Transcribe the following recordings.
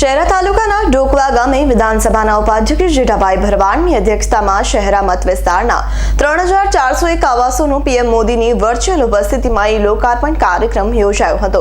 શહેરા તાલુકાના ડોકવા ગામે વિધાનસભાના ઉપાધ્યક્ષ જેઠાભાઈ ભરવાડની અધ્યક્ષતામાં શહેરા મત વિસ્તારના ત્રણ હજાર ચારસો એક આવાસોનું પીએમ મોદીની વર્ચ્યુઅલ ઉપસ્થિતિમાં ઈ લોકાર્પણ કાર્યક્રમ યોજાયો હતો,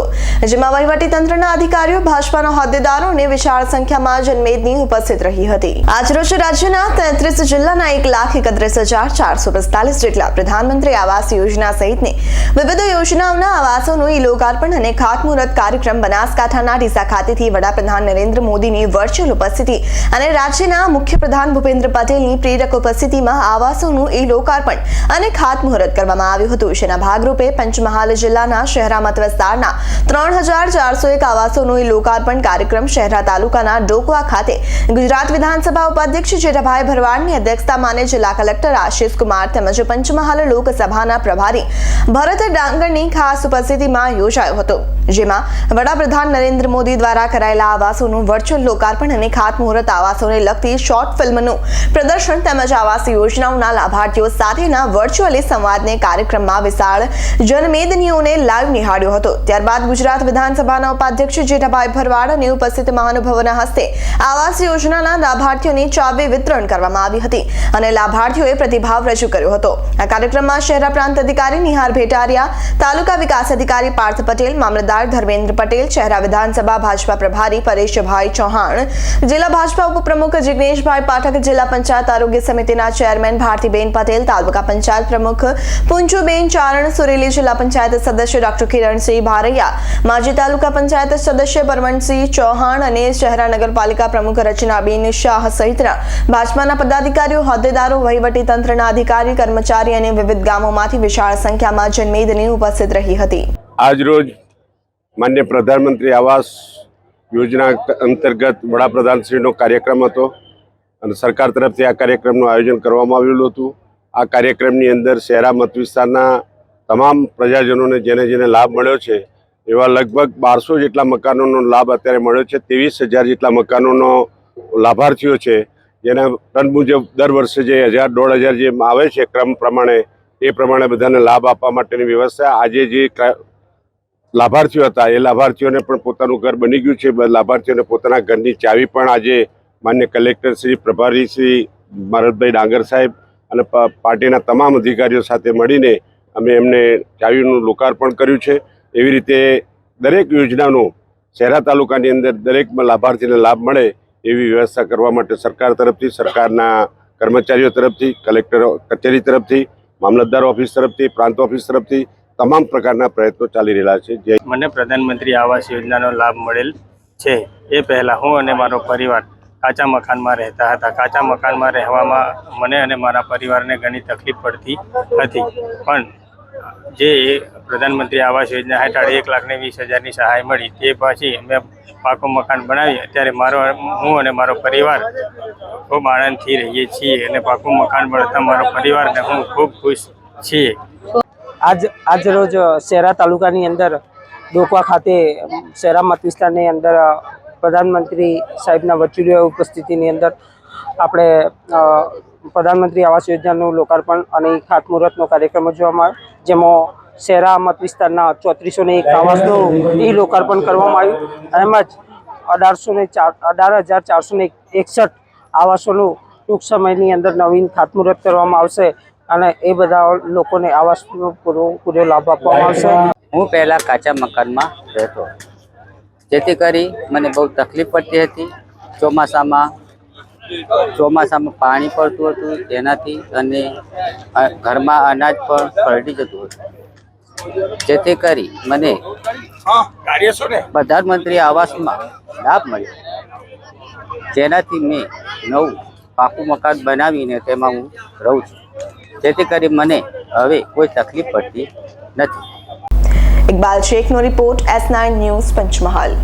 જેમાં વહીવટીતંત્રના અધિકારીઓ, ભાજપાના હોદ્દેદારો અને વિશાળ સંખ્યામાં જનમેદની ઉપસ્થિત રહી હતી. આજરોજ રાજ્યના તેત્રીસ જિલ્લાના એક લાખ એકત્રીસ હજાર ચારસો પિસ્તાલીસ જેટલા પ્રધાનમંત્રી આવાસ યોજના સહિતની વિવિધ યોજનાઓના આવાસોનું ઈ લોકાર્પણ અને ખાતમુહૂર્ત કાર્યક્રમ બનાસકાંઠાના ડીસા ખાતેથી વડાપ્રધાન નરેન્દ્ર મોદીની વર્ચ્યુઅલ ઉપસ્થિતિ અને રાજ્યના મુખ્યપ્રધાન ભૂપેન્દ્ર પટેલની પ્રેરક ઉપસ્થિતિમાં આવાસોનું ઈ લોકાર્પણ અને ખાતમુહૂર્ત કરવામાં આવ્યું હતું. જેના ભાગરૂપે પંચમહાલ જિલ્લાના શહેરામત વિસ્તારના ત્રણ હજાર ચારસો એક આવાસોનું ઈ લોકાર્પણ કાર્યક્રમ શહેરા તાલુકાના ડોકવા ખાતે ગુજરાત વિધાનસભા ઉપાધ્યક્ષ જેઠાભાઈ ભરવાડની અધ્યક્ષતામાં જિલ્લા કલેક્ટર આશિષ કુમાર તેમજ પંચમહાલ લોકસભાના પ્રભારી ભરત ડાંગરની ખાસ ઉપસ્થિતિમાં યોજાયો હતો. જેમાં વડાપ્રધાન નરેન્દ્ર મોદી દ્વારા કરાયેલા આવાસોનું વર્ચ્યુઅલ લોકાર્પણ અને ખાતમુહૂર્ત આવાસોને લગતી શોર્ટ ફિલ્મનું પ્રદર્શન તેમજ આવાસ યોજનાઓના લાભાર્થીઓ સાથેના વર્ચ્યુઅલી સંવાદને કાર્યક્રમમાં વિશાળ જનમેદનીઓને લાઈવ નિહાળ્યો હતો. ત્યારબાદ ગુજરાત વિધાનસભાના ઉપાધ્યક્ષ જેઠાભાઈ ભરવાડ અને ઉપસ્થિત મહાનુભાવોના હસ્તે આવાસ યોજનાના લાભાર્થીઓની ચાવી વિતરણ કરવામાં આવી હતી અને લાભાર્થીઓએ પ્રતિભાવ રજૂ કર્યો હતો. આ કાર્યક્રમમાં શહેરા પ્રાંત અધિકારી નિહાર ભેટારિયા, તાલુકા વિકાસ અધિકારી પાર્થ પટેલ, મામલતદાર ધર્મેન્દ્ર પટેલ, શહેરા વિધાનસભા ભાજપા પ્રભારી પરેશભાઈ ચૌહાણ. જિલ્લા ભાજપા ઉપપ્રમુખ જિગ્નેશભાઈ પાઠક જિલ્લા પંચાયત આરોગ્ય સમિતિના ચેરમેન ભારતીબેન પટેલ, તાલુકા પંચાયત પ્રમુખ પુંજુબેન ચારણ, સુરેલી જિલ્લા પંચાયત સદસ્ય ડોક્ટર કિરણસિંહ ભારૈયા, માજી તાલુકા પંચાયત સદસ્ય પરમણસિંહ ચૌહાણ અને શહેરા નગરપાલિકા પ્રમુખ રચનાબેન શાહ સહિતના ભાજપાના પદાધિકારીઓ, હોદ્દેદારો તંત્રના અધિકારી, કર્મચારી અને વિવિધ ગામોમાંથી વિશાળ સંખ્યામાં જનમેદની ઉપસ્થિત રહી હતી. આજરોજ માન્ય પ્રધાનમંત્રી આવાસ યોજના અંતર્ગત વડાપ્રધાનશ્રીનો કાર્યક્રમ હતો અને સરકાર તરફથી આ કાર્યક્રમનું આયોજન કરવામાં આવેલું હતું. આ કાર્યક્રમની અંદર શહેરા મત વિસ્તારના તમામ પ્રજાજનોને જેને જેને લાભ મળ્યો છે, એવા લગભગ બારસો જેટલા મકાનોનો લાભ અત્યારે મળ્યો છે, ત્રેવીસ હજાર જેટલા મકાનોનો લાભાર્થીઓ છે, જેના ટન મુજબ દર વર્ષે જે હજાર દોઢ હજાર જે આવે છે ક્રમ પ્રમાણે, એ પ્રમાણે બધાને લાભ આપવા માટેની વ્યવસ્થા આજે જે લાભાર્થીઓ હતા. એ લાભાર્થીઓને પણ પોતાનું ઘર બની ગયું છે. લાભાર્થીઓને પોતાના ઘરની ચાવી પણ આજે માન્ય કલેક્ટર શ્રી પ્રભારી શ્રી ભારતભાઈ ડાંગર સાહેબ અને પાર્ટીના તમામ અધિકારીઓ સાથે મળીને અમે એમને ચાવીનું લોકાર્પણ કર્યું છે. એવી રીતે દરેક યોજનાનો શહેરા તાલુકાની અંદર દરેક લાભાર્થીને લાભ મળે એવી વ્યવસ્થા કરવા માટે સરકાર તરફથી, સરકારના કર્મચારીઓ તરફથી, કલેક્ટર, કચેરી તરફથી, મામલતદાર ઓફિસ તરફથી, પ્રાંત ઓફિસ તરફથી તમામ પ્રકારના પ્રયત્નો ચાલી રહેલા છે. જે મને પ્રધાનમંત્રી આવાસ યોજનાનો લાભ મળેલ છે. એ પહેલાં હું અને મારો પરિવાર કાચા મકાનમાં રહેતા હતા. કાચા મકાનમાં રહેવામાં મને અને મારા પરિવારને ઘણી તકલીફ પડતી હતી. પણ જે પ્રધાનમંત્રી આવાસ યોજના હેઠળ એક લાખને વીસ હજારની સહાય મળી, તે પછી અમે પાકું મકાન બનાવી, અત્યારે મારો, હું અને મારો પરિવાર ખૂબ આનંદથી રહીએ છીએ અને પાકું મકાન મળતા મારો પરિવારને હું ખૂબ ખુશ છીએ. આજ આજ રોજ શહેરા તાલુકાની અંદર ડોકવા ખાતે શહેરા મત વિસ્તારની અંદર પ્રધાનમંત્રી સાહેબના વર્ચ્યુઅલ ઉપસ્થિતિની અંદર આપણે પ્રધાનમંત્રી આવાસ યોજનાનું લોકાર્પણ અને ખાતમુહૂર્તનો કાર્યક્રમ યોજવામાં આવ્યો, જેમાં શહેરા મત વિસ્તારના ચોત્રીસો ને એક આવાસનું એ લોકાર્પણ કરવામાં આવ્યું, એમ જ અઢારસો ને ચાર, અઢાર હજાર ચારસો ને એકસઠ આવાસોનું ટૂંક સમયની અંદર નવીન ખાતમુહૂર્ત કરવામાં આવશે. અને એ બધા લોકોને આવાસનો પૂરો પૂરો લાભ આપવામાં આવશે. હું પહેલાં કાચા મકાનમાં રહેતો. જેથી કરી મને બહુ તકલીફ પડતી હતી. ચોમાસામાં ચોમાસામાં પાણી પડતું હતું તેનાથી અને ઘરમાં અનાજ પણ પલટી જતું હતું. જેથી કરી મને પ્રધાનમંત્રી આવાસમાં લાભ મળ્યો. જેનાથી મેં નવું પાકું મકાન બનાવીને તેમાં હું રહું છું. જેથી કરી મને હવે કોઈ તકલીફ પડતી નથી. Iqbal શેખનો report S nine news Panchmahal.